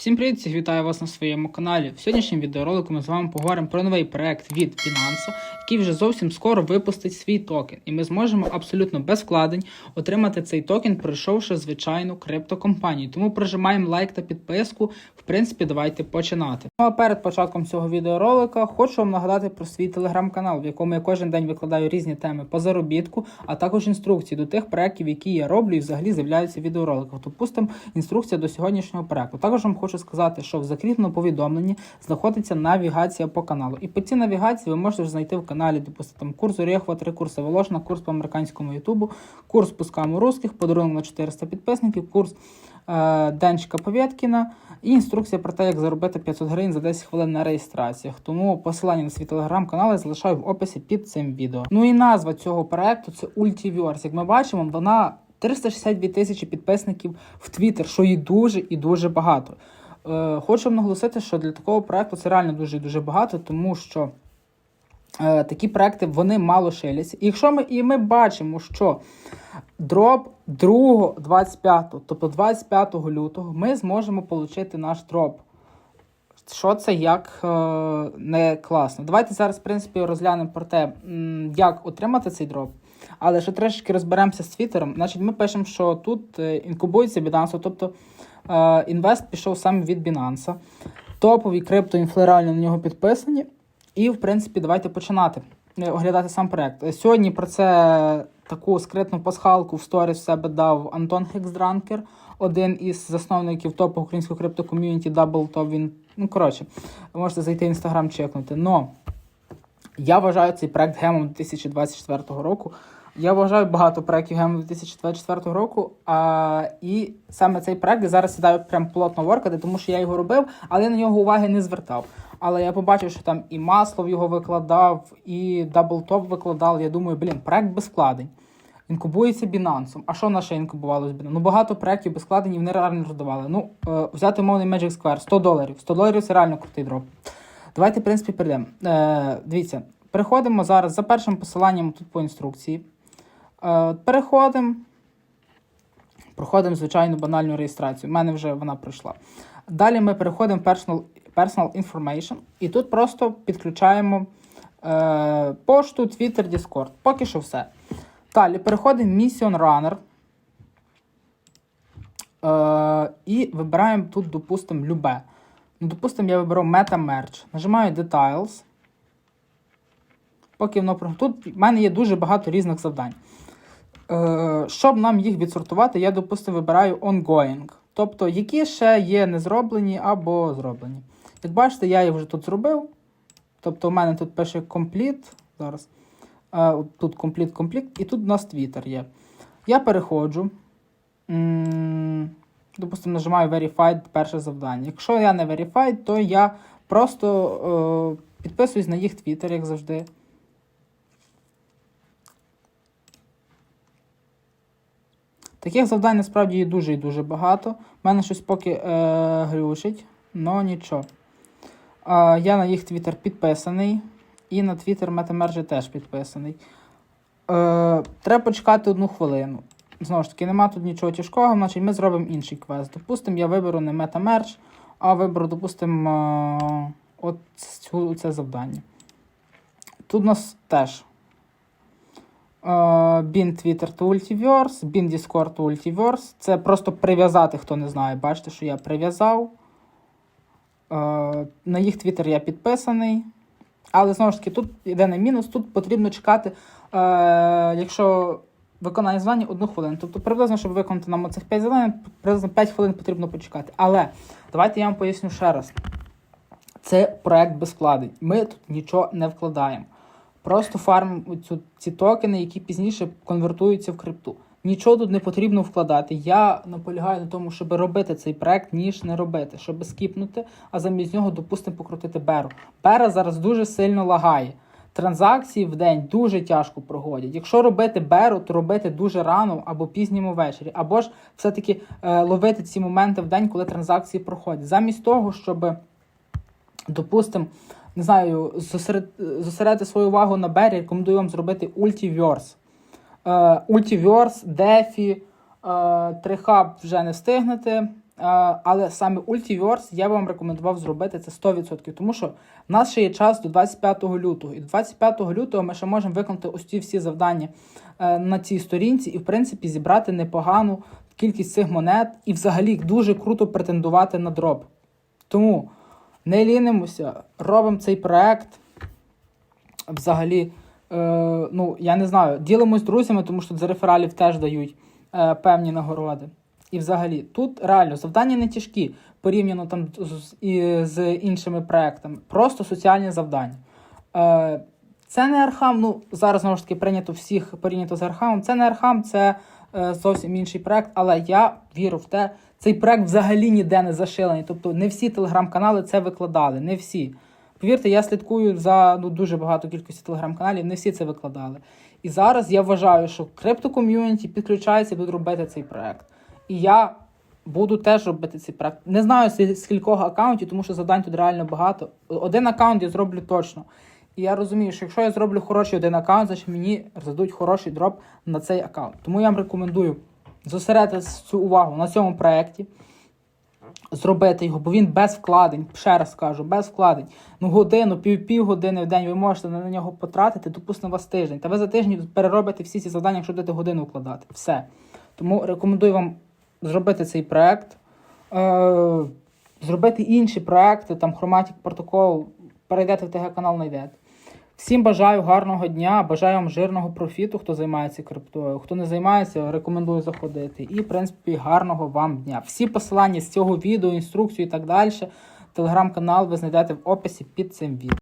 Всім привіт, всіх вітаю вас на своєму каналі. В сьогоднішньому відеоролику ми з вами поговоримо про новий проект від Binance, який вже зовсім скоро випустить свій токен, і ми зможемо абсолютно без вкладень отримати цей токен, пройшовши звичайну криптокомпанію. Тому прожимаємо лайк та підписку. В принципі, давайте починати. Ну а перед початком цього відеоролика хочу вам нагадати про свій телеграм-канал, в якому я кожен день викладаю різні теми по заробітку, а також інструкції до тих проєктів, які я роблю, і взагалі з'являються в відеороликах. Допустимо, інструкція до сьогоднішнього проекту. Також вам хочу сказати, що в закріпленому повідомленні знаходиться навігація по каналу. І по цій навігації ви можете знайти в каналі, допустимо, курс Орєхова, три курси Волошна, курс по американському Ютубу, курс пускаємо русських, подарунок на 400 підписників, курс е, Денчика Повєткіна і інструкція про те, як заробити 500 гривень за 10 хвилин на реєстраціях. Тому посилання на свій телеграм-канал я залишаю в описі під цим відео. Ну і назва цього проекту це Ultiverse. Як ми бачимо, вона 362 тисячі підписників в Твіттер, що і дуже і дуже багато. Е, хочу наголосити, що для такого проекту це реально дуже дуже багато, тому що е, такі проекти вони мало шиляться. І якщо ми і ми бачимо, що дроп 2 25, тобто 25 лютого, ми зможемо отримати наш дроп. Що це як е, не класно. Давайте зараз, в принципі, розглянемо про те, як отримати цей дроп. Але ще трошки розберемося з Твіттером. Значить, ми пишемо, що тут е, інкубується Binance, тобто інвест пішов саме від Binance. Топові криптоінфли реально на нього підписані. І, в принципі, давайте починати е, оглядати сам проект. Е, Сьогодні про це таку скритну пасхалку в сторіс в себе дав Антон Хексдранкер, один із засновників топу українського криптоком'юніті Double Top. Він, ну коротше, можете зайти в інстаграм чекнути. Но я вважаю цей проект гемом 2024 року. Я вважаю багато проєктів гемом 2024 року. А, і саме цей проект зараз сідаю прям плотно воркати, тому що я його робив, але я на нього уваги не звертав. Але я побачив, що там і Маслов його викладав, і Даблтоп викладав. Я думаю, блін, проект без вкладень. Інкубується Binance. А що наше інкубувало з Binance? Ну багато проєктів без вкладень вони реально продавали. Ну, е, взяти мовний Magic Square 100 доларів. 100 доларів це реально крутий дроп. Давайте, в принципі, перейдемо. Е, дивіться, переходимо зараз за першим посиланням тут по інструкції. Е, переходимо. Проходимо звичайну банальну реєстрацію. У мене вже вона пройшла. Далі ми переходимо в personal, personal information і тут просто підключаємо е, пошту, Twitter, Discord. Поки що все. Далі переходимо в Mission Runner. Е, і вибираємо тут, допустимо, любе. Ну, допустимо, я виберу MetaMerge. Нажимаю Details. Поки воно Тут в мене є дуже багато різних завдань. Е, щоб нам їх відсортувати, я, допустимо, вибираю ongoing. Тобто, які ще є не зроблені або зроблені. Як бачите, я їх вже тут зробив. Тобто, у мене тут пише complete. Зараз. Е, тут complete, complete, і тут у нас Twitter є. Я переходжу. Допустимо, нажимаю Verified перше завдання. Якщо я не Verified, то я просто е, підписуюсь на їх Twitter, як завжди. Таких завдань насправді є дуже і дуже багато. У мене щось поки е, глючить, але нічого. Е, я на їх твіттер підписаний. І на твіттер MetaMerge теж підписаний. Е, треба почекати одну хвилину. Знову ж таки, нема тут нічого тяжкого, значить ми зробимо інший квест. Допустимо, я виберу не MetaMerge, а виберу, допустимо, е, от це завдання. Тут у нас теж Bin Twitter to Ultiverse, Bin Discord to Ultiverse. Це просто прив'язати, хто не знає. Бачите, що я прив'язав. Е, На їх Twitter я підписаний. Але знову ж таки, тут йде на мінус, тут потрібно чекати, е, якщо виконання завдання, одну хвилину. Тобто, приблизно, щоб виконати нам оцих 5 завдань, приблизно 5 хвилин потрібно почекати. Але давайте я вам поясню ще раз. Це проект без вкладень. Ми тут нічого не вкладаємо. Просто фармимо цю, ці токени, які пізніше конвертуються в крипту. Нічого тут не потрібно вкладати. Я наполягаю на тому, щоб робити цей проект, ніж не робити, щоб скіпнути, а замість нього, допустимо, покрутити беру. Бера зараз дуже сильно лагає. Транзакції в день дуже тяжко проходять. Якщо робити беру, то робити дуже рано або пізньому ввечері, або ж все-таки е, ловити ці моменти в день, коли транзакції проходять. Замість того, щоб, допустимо, не знаю, зосеред... зосередити свою увагу на бері, рекомендую вам зробити Ultiverse. Е, Ultiverse, DeFi, е, Трихаб вже не встигнете. але саме Ultiverse я вам рекомендував зробити це 100%, тому що в нас ще є час до 25 лютого. І до 25 лютого ми ще можемо виконати ось ці всі завдання е, на цій сторінці і, в принципі, зібрати непогану кількість цих монет і взагалі дуже круто претендувати на дроп. Тому не лінимося, робимо цей проект. Взагалі, е, ну, я не знаю, ділимось з друзями, тому що за рефералів теж дають е, певні нагороди. І взагалі, тут реально завдання не тяжкі порівняно там з, і, з іншими проектами. Просто соціальні завдання. Е, це не архам, ну зараз знову ж таки прийнято всіх порівняно з архамом. Це не архам, це зовсім інший проект, але я вірю в те, цей проект взагалі ніде не зашилений. Тобто не всі телеграм-канали це викладали, не всі. Повірте, я слідкую за ну, дуже багато кількості телеграм-каналів, не всі це викладали. І зараз я вважаю, що крипто-ком'юніті підключається і будуть робити цей проект. І я буду теж робити цей проект. Не знаю з кількох аккаунтів, тому що завдань тут реально багато. Один аккаунт я зроблю точно. І я розумію, що якщо я зроблю хороший один аккаунт, значить мені роздадуть хороший дроп на цей аккаунт. Тому я вам рекомендую зосередити цю увагу на цьому проєкті, зробити його, бо він без вкладень, ще раз кажу, без вкладень. Ну, годину, пів, години в день ви можете на нього потратити, допустимо, вас тиждень. Та ви за тиждень переробите всі ці завдання, якщо будете годину вкладати. Все. Тому рекомендую вам зробити цей проект, е- зробити інші проекти, там Chromatic Protocol, перейдете в ТГ канал, знайдете. Всім бажаю гарного дня, бажаю вам жирного профіту, хто займається криптою. Хто не займається, рекомендую заходити. І, в принципі, гарного вам дня. Всі посилання з цього відео, інструкцію і так далі. Телеграм-канал ви знайдете в описі під цим відео.